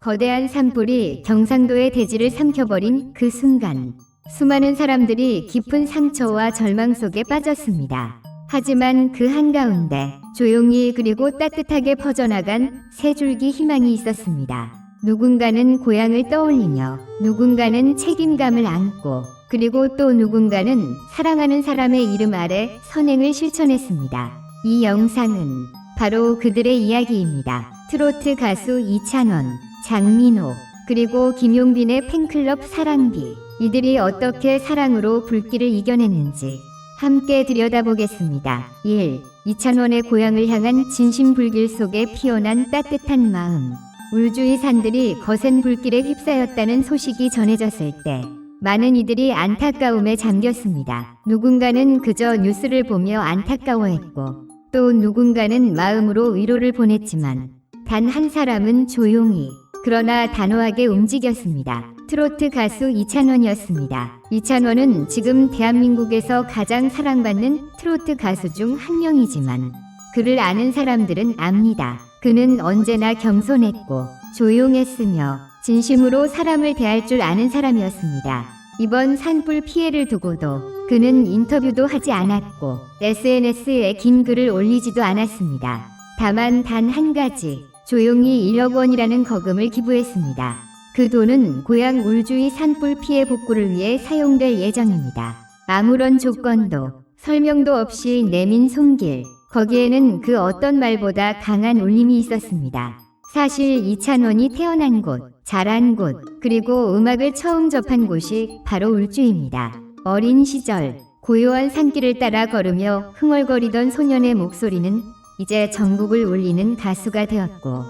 거대한 산불이 경상도의 대지를 삼켜버린 그 순간 수많은 사람들이 깊은 상처와 절망 속에 빠졌습니다. 하지만 그 한가운데 조용히 그리고 따뜻하게 퍼져나간 세 줄기 희망이 있었습니다. 누군가는 고향을 떠올리며 누군가는 책임감을 안고 그리고 또 누군가는 사랑하는 사람의 이름 아래 선행을 실천했습니다. 이 영상은 바로 그들의 이야기입니다. 트로트 가수 이찬원, 장민호, 그리고 김용빈의 팬클럽 사랑비. 이들이 어떻게 사랑으로 불길을 이겨냈는지 함께 들여다보겠습니다. 1. 이찬원의 고향을 향한 진심 불길 속에 피어난 따뜻한 마음. 울주의 산들이 거센 불길에 휩싸였다는 소식이 전해졌을 때 많은 이들이 안타까움에 잠겼습니다. 누군가는 그저 뉴스를 보며 안타까워했고 또 누군가는 마음으로 위로를 보냈지만 단 한 사람은 조용히 그러나 단호하게 움직였습니다. 트로트 가수 이찬원이었습니다. 이찬원은 지금 대한민국에서 가장 사랑받는 트로트 가수 중 한 명이지만 그를 아는 사람들은 압니다. 그는 언제나 겸손했고 조용했으며 진심으로 사람을 대할 줄 아는 사람이었습니다. 이번 산불 피해를 두고도 그는 인터뷰도 하지 않았고 SNS에 긴 글을 올리지도 않았습니다. 다만 단 한 가지 조용히 1억 원이라는 거금을 기부했습니다. 그 돈은 고향 울주의 산불 피해 복구를 위해 사용될 예정입니다. 아무런 조건도 설명도 없이 내민 손길 거기에는 그 어떤 말보다 강한 울림이 있었습니다. 사실 이찬원이 태어난 곳, 자란 곳, 그리고 음악을 처음 접한 곳이 바로 울주입니다. 어린 시절, 고요한 산길을 따라 걸으며 흥얼거리던 소년의 목소리는 이제 전국을 울리는 가수가 되었고,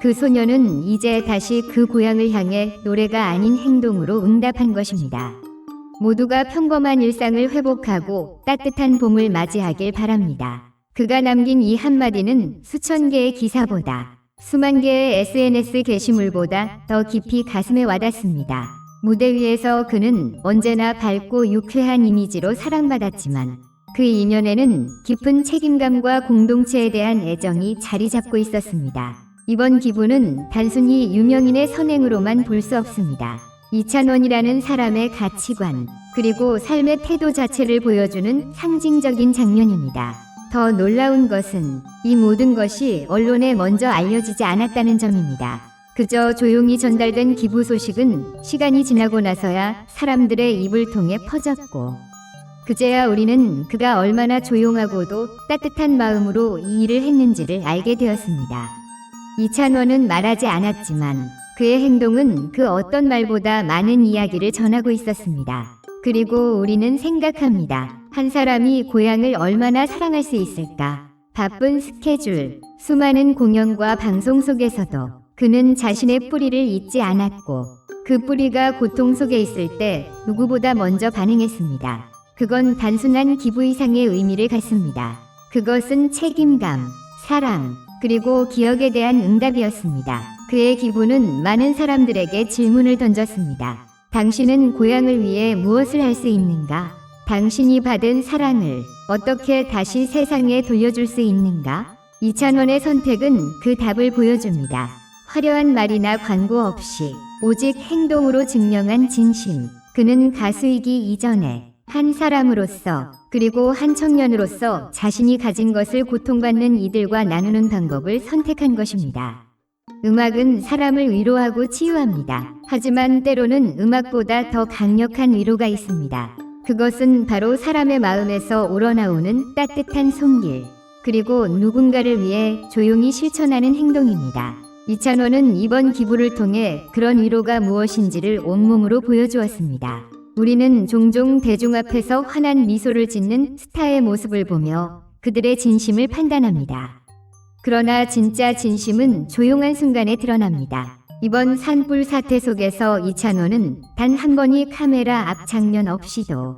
그 소년은 이제 다시 그 고향을 향해 노래가 아닌 행동으로 응답한 것입니다. 모두가 평범한 일상을 회복하고 따뜻한 봄을 맞이하길 바랍니다. 그가 남긴 이 한마디는 수천 개의 기사보다 수만 개의 SNS 게시물보다 더 깊이 가슴에 와닿습니다. 무대 위에서 그는 언제나 밝고 유쾌한 이미지로 사랑받았지만 그 이면에는 깊은 책임감과 공동체에 대한 애정이 자리 잡고 있었습니다. 이번 기부는 단순히 유명인의 선행으로만 볼 수 없습니다. 이찬원이라는 사람의 가치관, 그리고 삶의 태도 자체를 보여주는 상징적인 장면입니다. 더 놀라운 것은 이 모든 것이 언론에 먼저 알려지지 않았다는 점입니다. 그저 조용히 전달된 기부 소식은 시간이 지나고 나서야 사람들의 입을 통해 퍼졌고, 그제야 우리는 그가 얼마나 조용하고도 따뜻한 마음으로 이 일을 했는지를 알게 되었습니다. 이찬원은 말하지 않았지만 그의 행동은 그 어떤 말보다 많은 이야기를 전하고 있었습니다. 그리고 우리는 생각합니다. 한 사람이 고향을 얼마나 사랑할 수 있을까? 바쁜 스케줄, 수많은 공연과 방송 속에서도 그는 자신의 뿌리를 잊지 않았고 그 뿌리가 고통 속에 있을 때 누구보다 먼저 반응했습니다. 그건 단순한 기부 이상의 의미를 갖습니다. 그것은 책임감, 사랑, 그리고 기억에 대한 응답이었습니다. 그의 기부는 많은 사람들에게 질문을 던졌습니다. 당신은 고향을 위해 무엇을 할 수 있는가? 당신이 받은 사랑을 어떻게 다시 세상에 돌려줄 수 있는가? 이찬원의 선택은 그 답을 보여줍니다. 화려한 말이나 광고 없이 오직 행동으로 증명한 진심. 그는 가수이기 이전에 한 사람으로서 그리고 한 청년으로서 자신이 가진 것을 고통받는 이들과 나누는 방법을 선택한 것입니다. 음악은 사람을 위로하고 치유합니다. 하지만 때로는 음악보다 더 강력한 위로가 있습니다. 그것은 바로 사람의 마음에서 우러나오는 따뜻한 손길, 그리고 누군가를 위해 조용히 실천하는 행동입니다. 이찬원은 이번 기부를 통해 그런 위로가 무엇인지를 온몸으로 보여주었습니다. 우리는 종종 대중 앞에서 환한 미소를 짓는 스타의 모습을 보며 그들의 진심을 판단합니다. 그러나 진짜 진심은 조용한 순간에 드러납니다. 이번 산불 사태 속에서 이찬원은 단 한 번의 카메라 앞 장면 없이도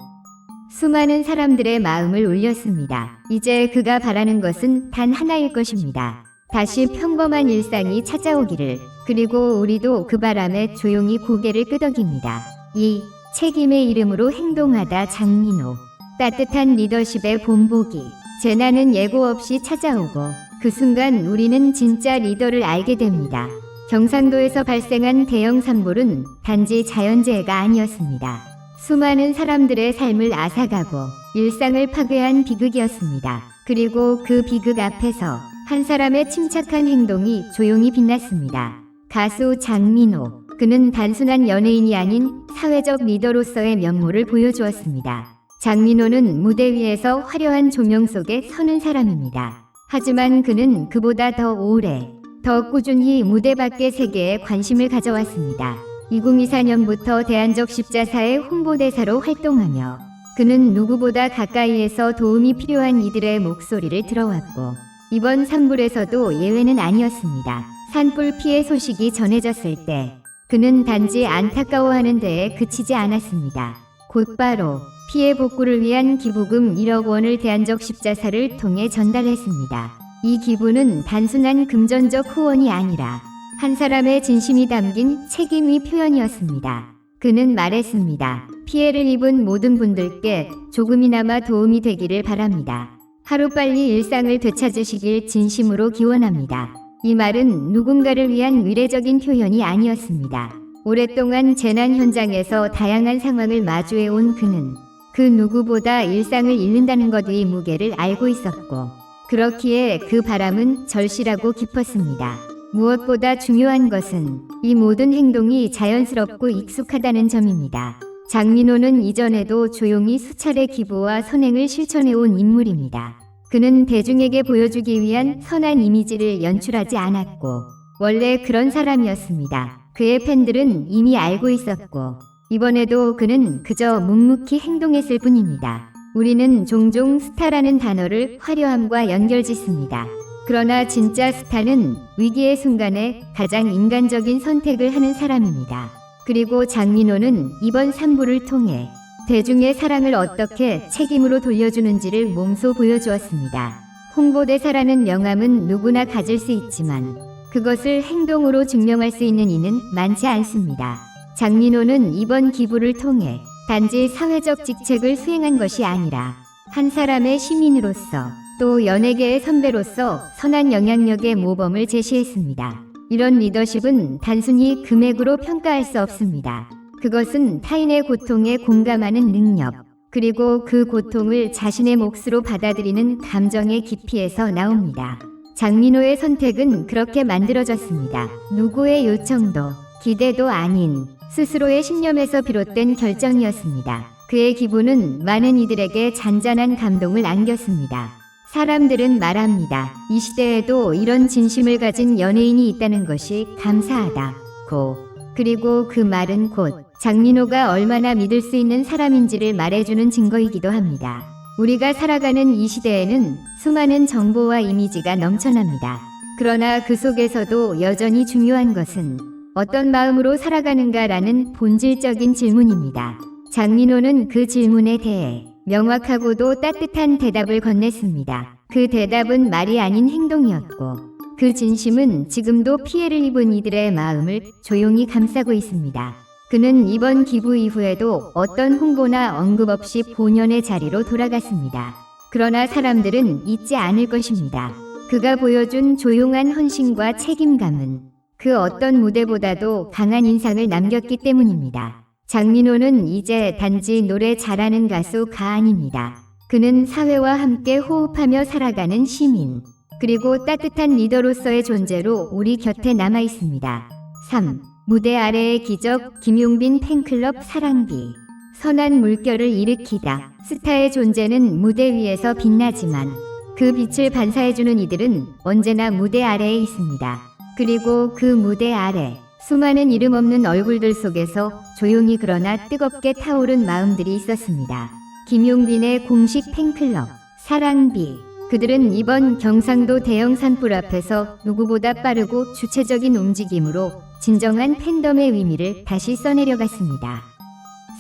수많은 사람들의 마음을 울렸습니다. 이제 그가 바라는 것은 단 하나일 것입니다. 다시 평범한 일상이 찾아오기를, 그리고 우리도 그 바람에 조용히 고개를 끄덕입니다. 이 책임의 이름으로 행동하다 장민호. 따뜻한 리더십의 본보기. 재난은 예고 없이 찾아오고 그 순간 우리는 진짜 리더를 알게 됩니다. 경상도에서 발생한 대형 산불은 단지 자연재해가 아니었습니다. 수많은 사람들의 삶을 앗아가고 일상을 파괴한 비극이었습니다. 그리고 그 비극 앞에서 한 사람의 침착한 행동이 조용히 빛났습니다. 가수 장민호. 그는 단순한 연예인이 아닌 사회적 리더로서의 면모를 보여주었습니다. 장민호는 무대 위에서 화려한 조명 속에 서는 사람입니다. 하지만 그는 그보다 더 오래, 더 꾸준히 무대 밖의 세계에 관심을 가져왔습니다. 2024년부터 대한적 십자사의 홍보대사로 활동하며 그는 누구보다 가까이에서 도움이 필요한 이들의 목소리를 들어왔고 이번 산불에서도 예외는 아니었습니다. 산불 피해 소식이 전해졌을 때 그는 단지 안타까워하는 데에 그치지 않았습니다. 곧바로 피해 복구를 위한 기부금 1억 원을 대한적 십자사를 통해 전달했습니다. 이 기부는 단순한 금전적 후원이 아니라 한 사람의 진심이 담긴 책임의 표현이었습니다. 그는 말했습니다. 피해를 입은 모든 분들께 조금이나마 도움이 되기를 바랍니다. 하루빨리 일상을 되찾으시길 진심으로 기원합니다. 이 말은 누군가를 위한 의례적인 표현이 아니었습니다. 오랫동안 재난 현장에서 다양한 상황을 마주해 온 그는 그 누구보다 일상을 잃는다는 것의 무게를 알고 있었고, 그렇기에 그 바람은 절실하고 깊었습니다. 무엇보다 중요한 것은 이 모든 행동이 자연스럽고 익숙하다는 점입니다. 장민호는 이전에도 조용히 수차례 기부와 선행을 실천해온 인물입니다. 그는 대중에게 보여주기 위한 선한 이미지를 연출하지 않았고, 원래 그런 사람이었습니다. 그의 팬들은 이미 알고 있었고, 이번에도 그는 그저 묵묵히 행동했을 뿐입니다. 우리는 종종 스타라는 단어를 화려함과 연결짓습니다. 그러나 진짜 스타는 위기의 순간에 가장 인간적인 선택을 하는 사람입니다. 그리고 장민호는 이번 산불을 통해 대중의 사랑을 어떻게 책임으로 돌려주는지를 몸소 보여주었습니다. 홍보대사라는 명함은 누구나 가질 수 있지만 그것을 행동으로 증명할 수 있는 이는 많지 않습니다. 장민호는 이번 기부를 통해 단지 사회적 직책을 수행한 것이 아니라 한 사람의 시민으로서 또 연예계의 선배로서 선한 영향력의 모범을 제시했습니다. 이런 리더십은 단순히 금액으로 평가할 수 없습니다. 그것은 타인의 고통에 공감하는 능력, 그리고 그 고통을 자신의 몫으로 받아들이는 감정의 깊이에서 나옵니다. 장민호의 선택은 그렇게 만들어졌습니다. 누구의 요청도, 기대도 아닌 스스로의 신념에서 비롯된 결정이었습니다. 그의 기부는 많은 이들에게 잔잔한 감동을 안겼습니다. 사람들은 말합니다. 이 시대에도 이런 진심을 가진 연예인이 있다는 것이 감사하다. 고. 그리고 그 말은 곧 장민호가 얼마나 믿을 수 있는 사람인지를 말해주는 증거이기도 합니다. 우리가 살아가는 이 시대에는 수많은 정보와 이미지가 넘쳐납니다. 그러나 그 속에서도 여전히 중요한 것은 어떤 마음으로 살아가는가라는 본질적인 질문입니다. 장민호는 그 질문에 대해 명확하고도 따뜻한 대답을 건넸습니다. 그 대답은 말이 아닌 행동이었고, 그 진심은 지금도 피해를 입은 이들의 마음을 조용히 감싸고 있습니다. 그는 이번 기부 이후에도 어떤 홍보나 언급 없이 본연의 자리로 돌아갔습니다. 그러나 사람들은 잊지 않을 것입니다. 그가 보여준 조용한 헌신과 책임감은 그 어떤 무대보다도 강한 인상을 남겼기 때문입니다. 장민호는 이제 단지 노래 잘하는 가수가 아닙니다. 그는 사회와 함께 호흡하며 살아가는 시민, 그리고 따뜻한 리더로서의 존재로 우리 곁에 남아 있습니다. 3. 무대 아래의 기적 김용빈 팬클럽 사랑비 선한 물결을 일으키다. 스타의 존재는 무대 위에서 빛나지만 그 빛을 반사해주는 이들은 언제나 무대 아래에 있습니다. 그리고 그 무대 아래 수많은 이름 없는 얼굴들 속에서 조용히 그러나 뜨겁게 타오른 마음들이 있었습니다. 김용빈의 공식 팬클럽 사랑비 그들은 이번 경상도 대형 산불 앞에서 누구보다 빠르고 주체적인 움직임으로 진정한 팬덤의 의미를 다시 써내려갔습니다.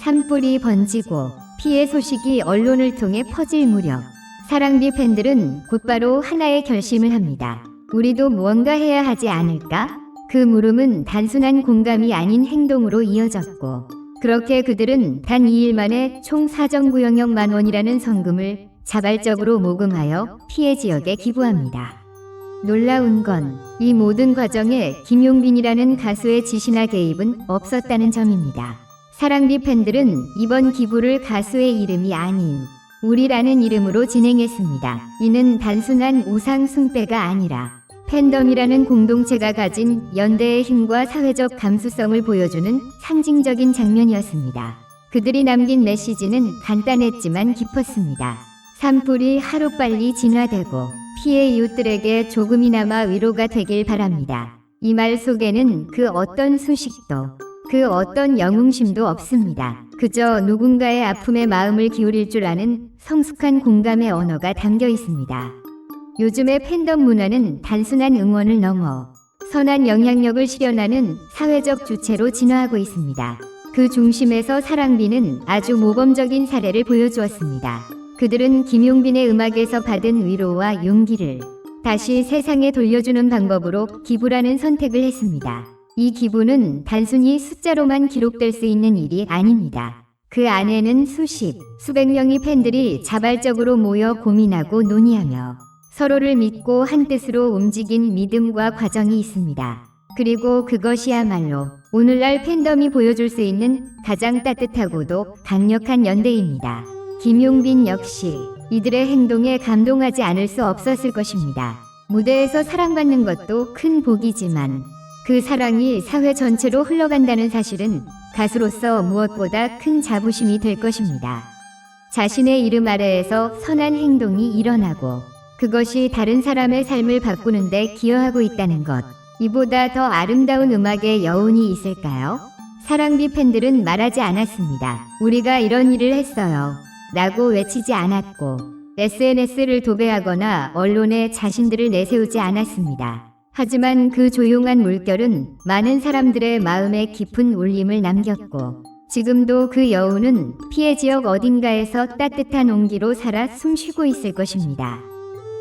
산불이 번지고 피해 소식이 언론을 통해 퍼질 무렵 사랑비 팬들은 곧바로 하나의 결심을 합니다. 우리도 무언가 해야 하지 않을까? 그 물음은 단순한 공감이 아닌 행동으로 이어졌고 그렇게 그들은 단 2일 만에 총 사정구역역 만 원이라는 성금을 자발적으로 모금하여 피해 지역에 기부합니다. 놀라운 건 이 모든 과정에 김용빈이라는 가수의 지시나 개입은 없었다는 점입니다. 사랑비 팬들은 이번 기부를 가수의 이름이 아닌 우리라는 이름으로 진행했습니다. 이는 단순한 우상 숭배가 아니라 팬덤이라는 공동체가 가진 연대의 힘과 사회적 감수성을 보여주는 상징적인 장면이었습니다. 그들이 남긴 메시지는 간단했지만 깊었습니다. 산불이 하루빨리 진화되고 피해 이웃들에게 조금이나마 위로가 되길 바랍니다. 이 말 속에는 그 어떤 수식도 그 어떤 영웅심도 없습니다. 그저 누군가의 아픔에 마음을 기울일 줄 아는 성숙한 공감의 언어가 담겨 있습니다. 요즘의 팬덤 문화는 단순한 응원을 넘어 선한 영향력을 실현하는 사회적 주체로 진화하고 있습니다. 그 중심에서 사랑비는 아주 모범적인 사례를 보여주었습니다. 그들은 김용빈의 음악에서 받은 위로와 용기를 다시 세상에 돌려주는 방법으로 기부라는 선택을 했습니다. 이 기부는 단순히 숫자로만 기록될 수 있는 일이 아닙니다. 그 안에는 수십, 수백 명의 팬들이 자발적으로 모여 고민하고 논의하며 서로를 믿고 한 뜻으로 움직인 믿음과 과정이 있습니다. 그리고 그것이야말로 오늘날 팬덤이 보여줄 수 있는 가장 따뜻하고도 강력한 연대입니다. 김용빈 역시 이들의 행동에 감동하지 않을 수 없었을 것입니다. 무대에서 사랑받는 것도 큰 복이지만 그 사랑이 사회 전체로 흘러간다는 사실은 가수로서 무엇보다 큰 자부심이 될 것입니다. 자신의 이름 아래에서 선한 행동이 일어나고 그것이 다른 사람의 삶을 바꾸는데 기여하고 있다는 것. 이보다 더 아름다운 음악의 여운이 있을까요? 사랑비 팬들은 말하지 않았습니다. 우리가 이런 일을 했어요. 라고 외치지 않았고, SNS를 도배하거나 언론에 자신들을 내세우지 않았습니다. 하지만 그 조용한 물결은 많은 사람들의 마음에 깊은 울림을 남겼고, 지금도 그 여운은 피해 지역 어딘가에서 따뜻한 온기로 살아 숨쉬고 있을 것입니다.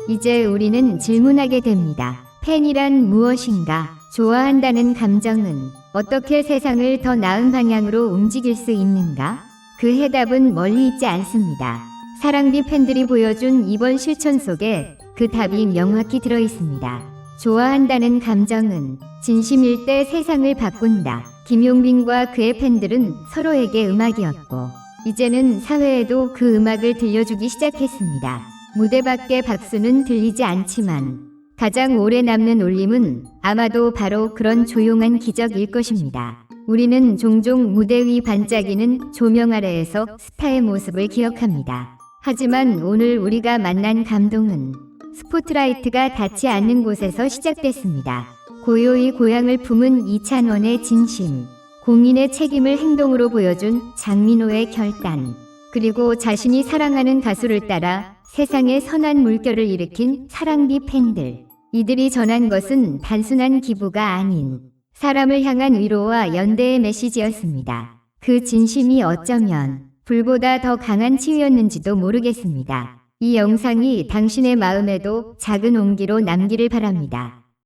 이제 우리는 질문하게 됩니다. 팬이란 무엇인가? 좋아한다는 감정은 어떻게 세상을 더 나은 방향으로 움직일 수 있는가? 그 해답은 멀리 있지 않습니다. 사랑비 팬들이 보여준 이번 실천 속에 그 답이 명확히 들어 있습니다. 좋아한다는 감정은 진심일 때 세상을 바꾼다. 김용빈과 그의 팬들은 서로에게 음악이었고, 이제는 사회에도 그 음악을 들려주기 시작했습니다. 무대 밖의 박수는 들리지 않지만 가장 오래 남는 울림은 아마도 바로 그런 조용한 기적일 것입니다. 우리는 종종 무대 위 반짝이는 조명 아래에서 스타의 모습을 기억합니다. 하지만 오늘 우리가 만난 감동은 스포트라이트가 닿지 않는 곳에서 시작됐습니다. 고요히 고향을 품은 이찬원의 진심, 공인의 책임을 행동으로 보여준 장민호의 결단, 그리고 자신이 사랑하는 가수를 따라 세상에 선한 물결을 일으킨 사랑비 팬들. 이들이 전한 것은 단순한 기부가 아닌 사람을 향한 위로와 연대의 메시지였습니다. 그 진심이 어쩌면 불보다 더 강한 치유였는지도 모르겠습니다. 이 영상이 당신의 마음에도 작은 온기로 남기를 바랍니다.